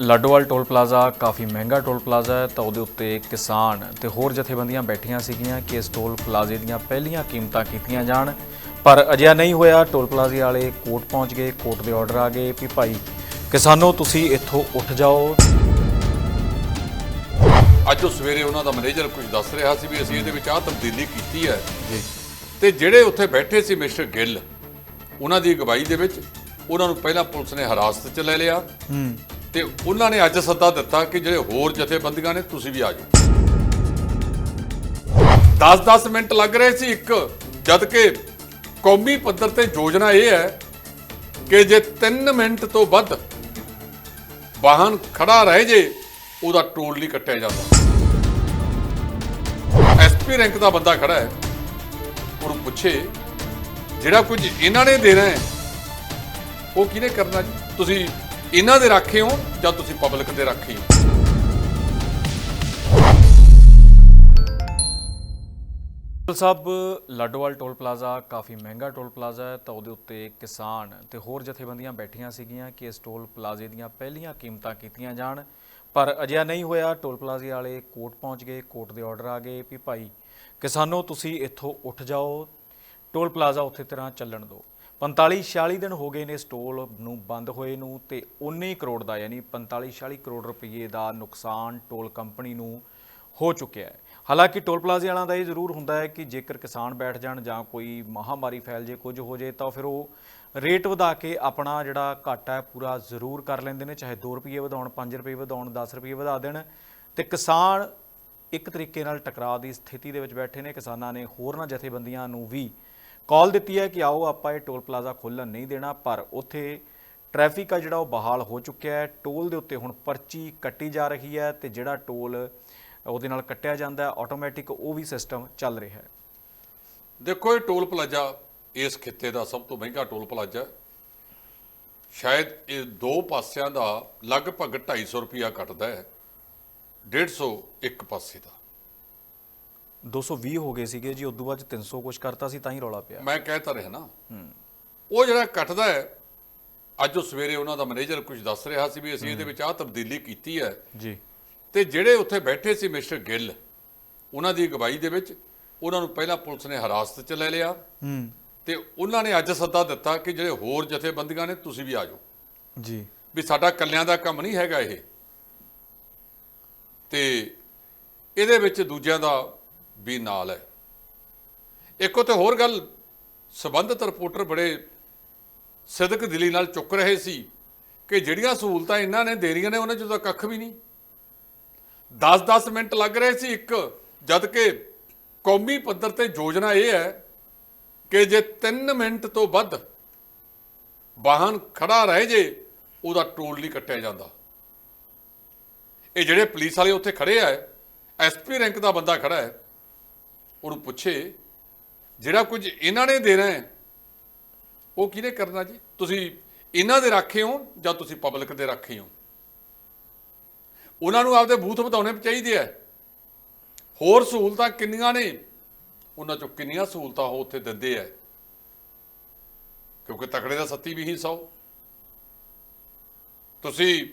ਲੱਡੋਵਾਲ toll plaza ਕਾਫੀ ਮਹਿੰਗਾ toll plaza ਹੈ ਤਾਂ ਉਹਦੇ ਉੱਤੇ ਕਿਸਾਨ ਤੇ ਹੋਰ ਜਥੇਬੰਦੀਆਂ ਬੈਠੀਆਂ ਸੀਗੀਆਂ ਕਿ ਇਸ ਟੋਲ ਪਲਾਜ਼ੇ ਦੀਆਂ ਪਹਿਲੀਆਂ ਕੀਮਤਾਂ ਕੀਤੀਆਂ ਜਾਣ। ਪਰ ਅਜਿਹਾ ਨਹੀਂ ਹੋਇਆ। ਟੋਲ ਪਲਾਜ਼ੇ ਵਾਲੇ ਕੋਰਟ ਪਹੁੰਚ ਗਏ ਕੋਰਟ ਦੇ ਆਰਡਰ ਆ ਗਏ ਵੀ ਭਾਈ ਕਿਸਾਨੋ ਤੁਸੀਂ ਇੱਥੋਂ ਉੱਠ ਜਾਓ। ਅੱਜ ਉਹ ਸਵੇਰੇ ਉਹਨਾਂ ਦਾ ਮੈਨੇਜਰ ਕੁਝ ਦੱਸ ਰਿਹਾ ਸੀ ਵੀ ਅਸੀਂ ਇਹਦੇ ਵਿੱਚ ਆਹ ਤਬਦੀਲੀ ਕੀਤੀ ਹੈ। ਜੀ। ਤੇ ਜਿਹੜੇ ਉੱਥੇ ਬੈਠੇ ਸੀ ਮਿਸਟਰ ਗਿੱਲ ਉਹਨਾਂ ਦੀ ਅਗਵਾਈ ਦੇ ਵਿੱਚ ਉਹਨਾਂ ਨੂੰ ਪਹਿਲਾਂ ਪੁਲਿਸ ਨੇ ਹਿਰਾਸਤ 'ਚ ਲੈ ਲਿਆ। ਹੂੰ। ਤੇ ਉਹਨਾਂ ਨੇ ਅੱਜ ਸੱਦਾ ਦਿੱਤਾ ਕਿ ਜਿਹੜੇ ਹੋਰ ਜਥੇਬੰਦੀਆਂ ਨੇ, ਤੁਸੀਂ ਵੀ ਆ ਜਾਓ। 10-10 ਮਿੰਟ ਲੱਗ ਰਹੇ ਸੀ ਇੱਕ ਜਦ ਕਿ ਕੌਮੀ ਪੱਧਰ ਤੇ ਯੋਜਨਾ ਇਹ ਹੈ ਕਿ ਜੇ 3 ਮਿੰਟ ਤੋਂ ਵੱਧ ਵਾਹਨ ਖੜਾ ਰਹਿ ਜੇ, ਉਹਦਾ ਟੋਲ ਨਹੀਂ ਕੱਟਿਆ ਜਾਂਦਾ। ਐਸਪੀ ਰੈਂਕ ਦਾ ਬੰਦਾ ਖੜਾ ਹੈ, ਉਹਨੂੰ ਪੁੱਛੇ, ਜਿਹੜਾ ਕੁਝ ਇਹਨਾਂ ਨੇ ਦੇਣਾ ਹੈ, ਉਹ ਕਿਹਨੇ ਕਰਨਾ ਜੀ? ਤੁਸੀਂ ਇਹਨਾਂ ਦੇ ਰਾਖੇ ਹੋ ਜਾਂ ਤੁਸੀਂ ਪਬਲਿਕ ਦੇ ਰਾਖੇ ਹੋ? ਟੋਲ ਸਾਹਿਬ, ਲੱਡੋਵਾਲ ਟੋਲ ਪਲਾਜ਼ਾ ਕਾਫੀ ਮਹਿੰਗਾ ਟੋਲ ਪਲਾਜ਼ਾ ਹੈ, ਤਾਂ ਉਹਦੇ ਉੱਤੇ ਕਿਸਾਨ ਤੇ ਹੋਰ ਜਥੇਬੰਦੀਆਂ ਬੈਠੀਆਂ ਸੀਗੀਆਂ ਕਿ ਇਸ ਟੋਲ ਪਲਾਜ਼ੇ ਦੀਆਂ ਪਹਿਲੀਆਂ ਕੀਮਤਾਂ ਕੀਤੀਆਂ ਜਾਣ। ਪਰ ਅਜਿਹਾ ਨਹੀਂ ਹੋਇਆ। ਟੋਲ ਪਲਾਜ਼ੇ ਵਾਲੇ ਕੋਰਟ ਪਹੁੰਚ ਗਏ, ਕੋਰਟ ਦੇ ਆਰਡਰ ਆ ਗਏ ਵੀ ਭਾਈ ਕਿਸਾਨੋ, ਤੁਸੀਂ ਇੱਥੋਂ ਉੱਠ ਜਾਓ, ਟੋਲ ਪਲਾਜ਼ਾ ਉੱਥੇ ਤਰ੍ਹਾਂ ਚੱਲਣ ਦਿਓ। 45 46 ਦਿਨ ਹੋ ਗਏ ਨੇ ਇਸ ਟੋਲ ਨੂੰ ਬੰਦ ਹੋਏ ਨੂੰ ਤੇ 19 ਕਰੋੜ ਦਾ ਯਾਨੀ 45 46 ਕਰੋੜ ਰੁਪਏ ਦਾ ਨੁਕਸਾਨ ਟੋਲ ਕੰਪਨੀ ਨੂੰ ਹੋ ਚੁੱਕਿਆ ਹੈ। ਹਾਲਾਂਕਿ ਟੋਲ ਪਲਾਜ਼ੇ ਵਾਲਿਆਂ ਦਾ ਇਹ ਜ਼ਰੂਰ ਹੁੰਦਾ ਹੈ ਕਿ ਜੇਕਰ ਕਿਸਾਨ ਬੈਠ ਜਾਣ ਜਾਂ ਕੋਈ ਮਹਾਮਾਰੀ ਫੈਲ ਜੇ, ਕੁਝ ਹੋ ਜੇ, ਤਾਂ ਫਿਰ ਉਹ ਰੇਟ ਵਧਾ ਕੇ ਆਪਣਾ ਜਿਹੜਾ ਘਾਟਾ ਹੈ ਪੂਰਾ ਜ਼ਰੂਰ ਕਰ ਲੈਂਦੇ ਨੇ, ਚਾਹੇ 2 ਰੁਪਏ ਵਧਾਉਣ 5 ਰੁਪਏ ਵਧਾਉਣ 10 ਰੁਪਏ ਵਧਾ ਦੇਣ। ਤੇ ਕਿਸਾਨ ਇੱਕ ਤਰੀਕੇ ਨਾਲ ਟਕਰਾਅ ਦੀ ਸਥਿਤੀ ਦੇ ਵਿੱਚ ਬੈਠੇ ਨੇ, ਕਿਸਾਨਾਂ ਨੇ ਹੋਰਨਾਂ ਜਥੇਬੰਦੀਆਂ ਨੂੰ ਵੀ ਕਾਲ ਦਿੱਤੀ ਹੈ ਕਿ ਆਓ ਆਪਾਂ ਇਹ ਟੋਲ ਪਲਾਜ਼ਾ ਖੋਲ੍ਹਣ ਨਹੀਂ ਦੇਣਾ, ਪਰ ਉੱਥੇ ਟ੍ਰੈਫਿਕ ਆ ਜਿਹੜਾ ਉਹ ਬਹਾਲ ਹੋ ਚੁੱਕਿਆ ਹੈ। ਟੋਲ ਦੇ ਉੱਤੇ ਹੁਣ ਪਰਚੀ ਕੱਟੀ ਜਾ ਰਹੀ ਹੈ ਤੇ ਜਿਹੜਾ ਟੋਲ ਉਹਦੇ ਨਾਲ ਕੱਟਿਆ ਜਾਂਦਾ ਹੈ, ਆਟੋਮੈਟਿਕ ਉਹ ਵੀ ਸਿਸਟਮ ਚੱਲ ਰਿਹਾ ਹੈ। ਦੇਖੋ, ਇਹ ਟੋਲ ਪਲਾਜ਼ਾ ਇਸ ਖਿੱਤੇ ਦਾ ਸਭ ਤੋਂ ਮਹਿੰਗਾ ਟੋਲ ਪਲਾਜ਼ਾ ਸ਼ਾਇਦ ਇਹ ਦੋ ਪਾਸਿਆਂ ਦਾ ਲਗਭਗ 250 ਰੁਪਿਆ ਕੱਟਦਾ ਹੈ 150 ਇੱਕ ਪਾਸੇ ਦਾ। 220 ਹੋ ਗਏ ਸੀਗੇ ਜੀ ਉਦੋਂ ਬਾਅਦ 'ਚ 300 ਕੁਝ ਕਰਤਾ ਸੀ ਤਾਂ ਹੀ ਰੌਲਾ ਪਿਆ। ਮੈਂ ਕਹਿ ਤਾਂ ਰਿਹਾ ਨਾ। ਉਹ ਜਿਹੜਾ ਕੱਟਦਾ ਹੈ ਅੱਜ ਉਹ ਸਵੇਰੇ ਉਹਨਾਂ ਦਾ ਮੈਨੇਜਰ ਕੁਝ ਦੱਸ ਰਿਹਾ ਸੀ ਵੀ ਅਸੀਂ ਇਹਦੇ ਵਿੱਚ ਆਹ ਤਬਦੀਲੀ ਕੀਤੀ ਹੈ। ਜੀ। ਤੇ ਜਿਹੜੇ ਉੱਥੇ ਬੈਠੇ ਸੀ ਮਿਸਟਰ ਗਿੱਲ ਉਹਨਾਂ ਦੀ ਅਗਵਾਈ ਦੇ ਵਿੱਚ ਉਹਨਾਂ ਨੂੰ ਪਹਿਲਾਂ ਪੁਲਿਸ ਨੇ ਹਿਰਾਸਤ 'ਚ ਲੈ ਲਿਆ। ਹੂੰ। ਤੇ ਉਹਨਾਂ ਨੇ ਅੱਜ ਸੱਦਾ ਦਿੱਤਾ ਕਿ ਜਿਹੜੇ ਹੋਰ ਜਥੇਬੰਦੀਆਂ ਨੇ ਤੁਸੀਂ ਵੀ ਆ ਜਾਓ। ਜੀ। ਵੀ ਸਾਡਾ ਕੱਲਿਆਂ ਦਾ ਕੰਮ ਨਹੀਂ ਹੈਗਾ ਇਹ। ਤੇ ਇਹਦੇ ਵਿੱਚ ਦੂਜਿਆਂ ਦਾ ਵੀ ਨਾਲ ਹੈ। ਇੱਕ ਉੱਥੇ ਹੋਰ ਗੱਲ, ਸਬੰਧਤ ਰਿਪੋਰਟਰ ਬੜੇ ਸਿਦਕ ਦਿਲੀ ਨਾਲ ਚੁੱਕ ਰਹੇ ਸੀ ਕਿ ਜਿਹੜੀਆਂ ਸਹੂਲਤਾਂ ਇਹਨਾਂ ਨੇ ਦੇਣੀਆਂ ਨੇ, ਉਹਨਾਂ 'ਚ ਤਾਂ ਕੱਖ ਵੀ ਨਹੀਂ। 10-10 ਮਿੰਟ ਲੱਗ ਰਹੇ ਸੀ ਇੱਕ, ਜਦ ਕਿ ਕੌਮੀ ਪੱਧਰ ਤੇ ਯੋਜਨਾ ਇਹ ਹੈ ਕਿ ਜੇ 3 ਮਿੰਟ ਤੋਂ ਵੱਧ ਵਾਹਨ ਖੜਾ ਰਹਿ ਜੇ, ਉਹਦਾ ਟੋਲ ਨਹੀਂ ਕੱਟਿਆ ਜਾਂਦਾ। ਇਹ ਜਿਹੜੇ ਪੁਲਿਸ ਵਾਲੇ ਉੱਥੇ ਖੜੇ ਆ ਐਸਪੀ ਰੈਂਕ ਦਾ ਬੰਦਾ ਖੜਾ ਹੈ ਉਹਨੂੰ ਪੁੱਛੇ, ਜਿਹੜਾ ਕੁਝ ਇਹਨਾਂ ਨੇ ਦੇਣਾ ਹੈ, ਉਹ ਕਿਹਨੇ ਕਰਨਾ ਜੀ? ਤੁਸੀਂ ਇਹਨਾਂ ਦੇ ਰਾਖੇ ਹੋ ਜਾਂ ਤੁਸੀਂ ਪਬਲਿਕ ਦੇ ਰਾਖੇ ਹੋ? ਉਹਨਾਂ ਨੂੰ ਆਪਦੇ ਬੂਥ ਵਧਾਉਣੇ ਚਾਹੀਦੇ ਆ। ਹੋਰ ਸਹੂਲਤਾਂ ਕਿੰਨੀਆਂ ਨੇ? ਉਹਨਾਂ ਚੋਂ ਕਿੰਨੀਆਂ ਸਹੂਲਤਾਂ ਉਹ ਉੱਥੇ ਦਿੰਦੇ ਆ? ਕਿਉਂਕਿ ਤਕੜੇ ਦਾ ਸੱਤੀ ਵੀ ਹੀ ਸੌ। ਤੁਸੀਂ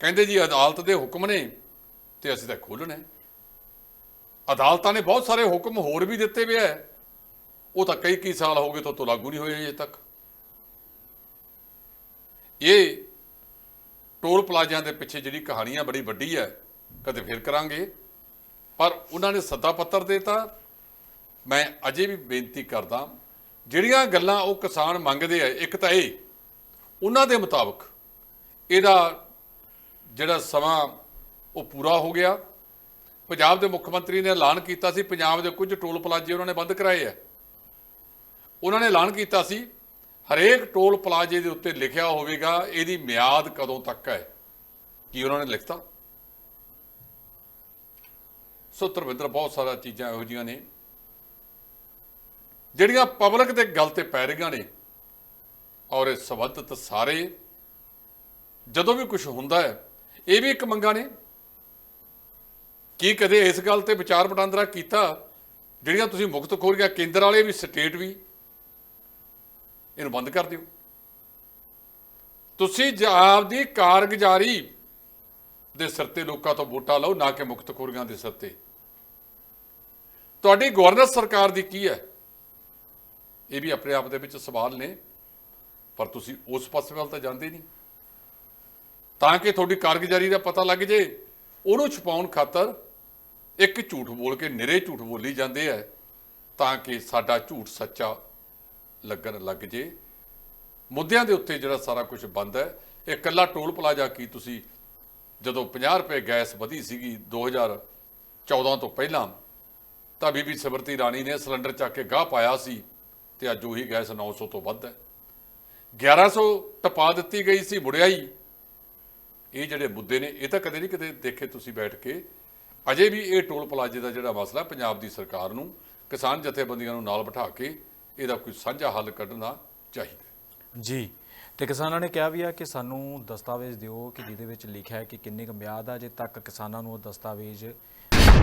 ਕਹਿੰਦੇ ਜੀ ਅਦਾਲਤ ਦੇ ਹੁਕਮ ਨੇ ਤੇ ਅਸੀਂ ਤਾਂ ਖੋਲ੍ਹਣਾ। ਅਦਾਲਤਾਂ ਨੇ ਬਹੁਤ ਸਾਰੇ ਹੁਕਮ ਹੋਰ ਵੀ ਦਿੱਤੇ ਵੇ ਹੈ ਉਹ ਤਾਂ ਕਈ ਕਈ ਸਾਲ ਹੋ ਗਏ ਤੋਂ ਤੋਂ ਲਾਗੂ ਨਹੀਂ ਹੋਏ ਅਜੇ ਤੱਕ। ਇਹ ਟੋਲ ਪਲਾਜ਼ਿਆਂ ਦੇ ਪਿੱਛੇ ਜਿਹੜੀ ਕਹਾਣੀ ਆ ਬੜੀ ਵੱਡੀ ਹੈ ਕਦੇ ਫਿਰ ਕਰਾਂਗੇ। ਪਰ ਉਹਨਾਂ ਨੇ ਸੱਦਾ ਪੱਤਰ ਦੇਤਾ। ਮੈਂ ਅਜੇ ਵੀ ਬੇਨਤੀ ਕਰਦਾ, ਜਿਹੜੀਆਂ ਗੱਲਾਂ ਉਹ ਕਿਸਾਨ ਮੰਗਦੇ ਆ, ਇੱਕ ਤਾਂ ਇਹ, ਉਹਨਾਂ ਦੇ ਮੁਤਾਬਕ ਇਹਦਾ ਜਿਹੜਾ ਸਮਾਂ ਉਹ ਪੂਰਾ ਹੋ ਗਿਆ। ਪੰਜਾਬ ਦੇ ਮੁੱਖ ਮੰਤਰੀ ਨੇ ਐਲਾਨ ਕੀਤਾ ਸੀ, ਪੰਜਾਬ ਦੇ ਕੁਝ ਟੋਲ ਪਲਾਜ਼ੇ ਉਹਨਾਂ ਨੇ ਬੰਦ ਕਰਾਏ ਆ। ਉਹਨਾਂ ਨੇ ਐਲਾਨ ਕੀਤਾ ਸੀ, ਹਰੇਕ ਟੋਲ ਪਲਾਜ਼ੇ ਦੇ ਉੱਤੇ ਲਿਖਿਆ ਹੋਵੇਗਾ, ਇਹਦੀ ਮਿਆਦ ਕਦੋਂ ਤੱਕ ਹੈ? ਕੀ ਉਹਨਾਂ ਨੇ ਲਿਖਤਾ? ਸੋ ਧਰਮਿੰਦਰ, ਬਹੁਤ ਸਾਰਾ ਚੀਜ਼ਾਂ ਇਹੋ ਜੀਆਂ ਨੇ, ਜਿਹੜੀਆਂ ਪਬਲਿਕ ਦੇ ਗੱਲ ਤੇ ਪੈ ਰਹੀਆਂ ਨੇ, ਔਰ ਇਹ ਸਬੰਧਤ ਸਾਰੇ, ਜਦੋਂ ਵੀ ਕੁਝ ਹੁੰਦਾ ਹੈ, ਇਹ ਵੀ ਇੱਕ ਮੰਗਾ ਨੇ। ਕੀ ਕਦੇ ਇਸ ਗੱਲ ਤੇ ਵਿਚਾਰ ਵਟਾਂਦਰਾ ਕੀਤਾ? ਜਿਹੜੀਆਂ ਤੁਸੀਂ ਮੁਕਤ ਖੋਰੀਆਂ ਕੇਂਦਰ ਵਾਲੇ ਵੀ, ਸਟੇਟ ਵੀ, ਇਹਨੂੰ ਬੰਦ ਕਰ ਦਿਓ। ਤੁਸੀਂ ਜ- ਆਪਦੀ ਕਾਰਗੁਜ਼ਾਰੀ ਦੇ ਸਿਰ ਤੇ ਲੋਕਾਂ ਤੋਂ ਵੋਟਾਂ ਲਓ, ਨਾ ਕਿ ਮੁਕਤਖੋਰੀਆਂ ਦੇ ਸਿਰ ਤੇ। ਤੁਹਾਡੀ ਗਵਰਨਰ ਸਰਕਾਰ ਦੀ ਕੀ ਹੈ? ਇਹ ਵੀ ਆਪਣੇ ਆਪ ਦੇ ਵਿੱਚ ਸਵਾਲ ਨੇ, ਪਰ ਤੁਸੀਂ ਉਸ ਪਾਸੇ ਵੱਲ ਤਾਂ ਜਾਂਦੇ ਨਹੀਂ। ਤਾਂ ਕਿ ਤੁਹਾਡੀ ਕਾਰਗੁਜ਼ਾਰੀ ਦਾ ਪਤਾ ਲੱਗ ਜੇ, ਉਹਨੂੰ ਛੁਪਾਉਣ ਖਾਤਰ ਇੱਕ ਝੂਠ ਬੋਲ ਕੇ ਨਿਰੇ ਝੂਠ ਬੋਲੀ ਜਾਂਦੇ ਆ, ਤਾਂ ਕਿ ਸਾਡਾ ਝੂਠ ਸੱਚਾ ਲੱਗਣ ਲੱਗ ਜੇ। ਮੁੱਦਿਆਂ ਦੇ ਉੱਤੇ ਜਿਹੜਾ ਸਾਰਾ ਕੁਝ ਬੰਦ ਹੈ, ਇਹ ਕੱਲਾ ਟੋਲ ਪਲਾਜ਼ਾ ਕੀ ਤੁਸੀਂ ਜਦੋਂ 50 ਰੁਪਏ ਗੈਸ ਵਧੀ ਸੀਗੀ 2014 ਤੋਂ ਪਹਿਲਾਂ, ਤਾਂ ਬੀਬੀ ਸਿਮਰਤੀ ਰਾਣੀ ਨੇ ਸਿਲੰਡਰ ਚੱਕ ਕੇ ਗਾਹ ਪਾਇਆ ਸੀ ਤੇ ਅੱਜ ਉਹੀ ਗੈਸ 900 ਤੋਂ ਵੱਧ ਹੈ। 1100 ਟਪਾ ਦਿੱਤੀ ਗਈ ਸੀ ਮੁੜਿਆ ਹੀ ਇਹ ਜਿਹੜੇ ਮੁੱਦੇ ਨੇ, ਇਹ ਤਾਂ ਕਦੇ ਨਹੀਂ ਕਿਤੇ ਦੇਖੇ ਤੁਸੀਂ ਬੈਠ ਕੇ। ਅਜੇ ਵੀ ਇਹ ਟੋਲ ਪਲਾਜ਼ੇ ਦਾ ਜਿਹੜਾ ਮਸਲਾ ਪੰਜਾਬ ਦੀ ਸਰਕਾਰ ਨੂੰ ਕਿਸਾਨ ਜਥੇਬੰਦੀਆਂ ਨੂੰ ਨਾਲ ਬਿਠਾ ਕੇ ਇਹਦਾ ਕੋਈ ਸਾਂਝਾ ਹੱਲ ਕੱਢਣਾ ਚਾਹੀਦਾ ਜੀ ਤੇ ਕਿਸਾਨਾਂ ਨੇ ਕਿਹਾ ਵੀ ਆ ਕਿ ਸਾਨੂੰ ਦਸਤਾਵੇਜ਼ ਦਿਓ ਕਿ ਜਿਹਦੇ ਵਿੱਚ ਲਿਖਿਆ ਹੈ ਕਿ ਕਿੰਨੀ ਕੁ ਮਿਆਦ ਆ ਜੇ ਤੱਕ ਕਿਸਾਨਾਂ ਨੂੰ ਉਹ ਦਸਤਾਵੇਜ਼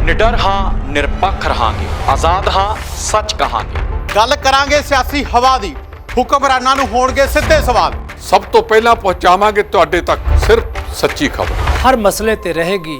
ਨਿਡਰ ਹਾਂ ਨਿਰਪੱਖ ਰਹਾਂਗੇ ਆਜ਼ਾਦ ਹਾਂ ਸੱਚ ਕਹਾਂਗੇ। ਗੱਲ ਕਰਾਂਗੇ ਸਿਆਸੀ ਹਵਾ ਦੀ ਹੁਕਮਰਾਨਾਂ ਨੂੰ ਹੋਣਗੇ ਸਿੱਧੇ ਸਵਾਲ। ਸਭ ਤੋਂ ਪਹਿਲਾਂ ਪਹੁੰਚਾਵਾਂਗੇ ਤੁਹਾਡੇ ਤੱਕ ਸਿਰਫ ਸੱਚੀ ਖਬਰ। ਹਰ ਮਸਲੇ ਤੇ ਰਹੇਗੀ